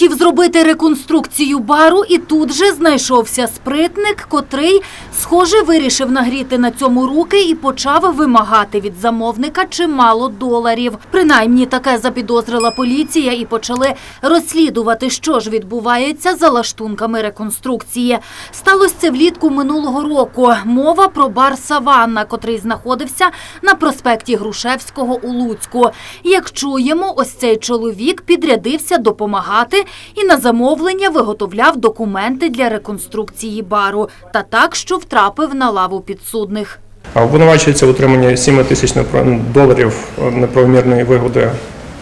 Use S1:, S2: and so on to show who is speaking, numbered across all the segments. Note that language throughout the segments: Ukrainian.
S1: Хотів зробити реконструкцію бару і тут же знайшовся спритник, котрий, схоже, вирішив нагріти на цьому руки і почав вимагати від замовника чимало доларів. Принаймні таке запідозрила поліція і почали розслідувати, що ж відбувається за лаштунками реконструкції. Сталося це влітку минулого року. Мова про бар Саванна, котрий знаходився на проспекті Грушевського у Луцьку. Як чуємо, ось цей чоловік підрядився допомагати і на замовлення виготовляв документи для реконструкції бару та так, що втрапив на лаву підсудних.
S2: Обвинувачується в отриманні 7 тисяч доларів неправомірної вигоди.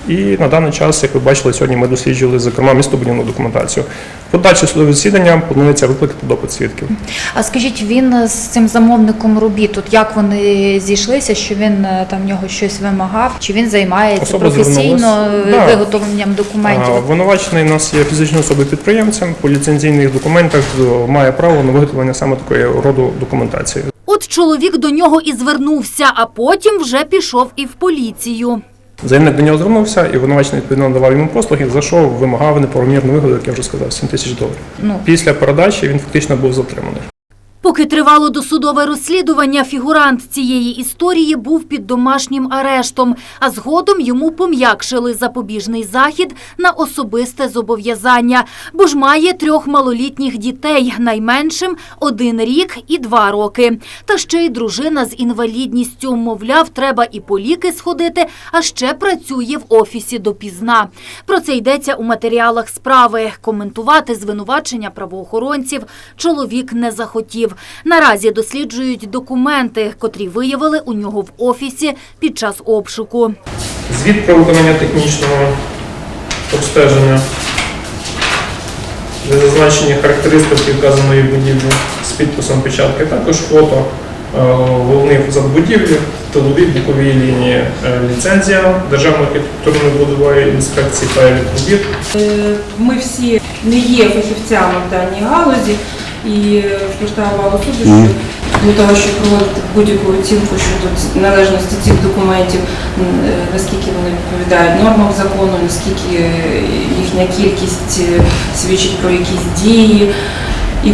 S2: І на даний час, як ви бачили, сьогодні ми досліджували, зокрема, містобудівну документацію. В подальше судове засідання планується викликати допит свідків.
S3: А скажіть, він з цим замовником робіт, от як вони зійшлися, що він е, там в нього щось вимагав, чи він займається
S2: Особа
S3: професійно
S2: звернулась. Да.
S3: виготовленням
S2: А,
S3: документів?
S2: Обвинувачений у нас є фізичною особою підприємцем. По ліцензійних документах е, має право на виготовлення саме такої роду документації.
S1: От чоловік до нього і звернувся, а потім вже пішов і в поліцію.
S2: Заявник до нього звернувся, і винувачений відповідно надавав йому послуги, за що вимагав неправомірну вигоду, як я вже сказав, 7 тисяч доларів.
S3: Ну.
S2: Після передачі він фактично був затриманий.
S1: Поки тривало досудове розслідування, фігурант цієї історії був під домашнім арештом, а згодом йому пом'якшили запобіжний захід на особисте зобов'язання, бо ж має трьох малолітніх дітей, найменшим один рік і два роки. Та ще й дружина з інвалідністю. Мовляв, треба і по ліки сходити, а ще працює в офісі допізна. Про це йдеться у матеріалах справи. Коментувати звинувачення правоохоронців чоловік не захотів. Наразі досліджують документи, котрі виявили у нього в офісі під час обшуку.
S2: Звіт про виконання технічного обстеження, де зазначені характеристики вказаної будівлі з підписом печатки, також фото е, головних фасад будівлі, тилові бокові лінії, е, ліцензія Державної архітектурно-будової інспекції перелік робіт.
S4: Ми всі не є фахівцями в даній галузі і звертаємо суду, що для того, щоб проводити будь-яку оцінку щодо належності цих документів, е, наскільки вони відповідають нормам закону, наскільки е, їхня кількість е, свідчить про якісь дії. І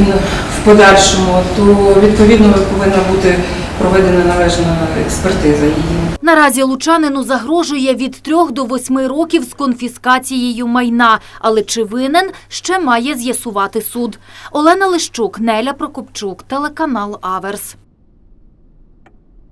S4: подальшому, то відповідно повинна бути проведена належна експертиза її.
S1: Наразі лучанину загрожує від трьох до восьми років з конфіскацією майна, але чи винен ще має з'ясувати суд. Олена Лищук, Неля Прокопчук, телеканал Аверс.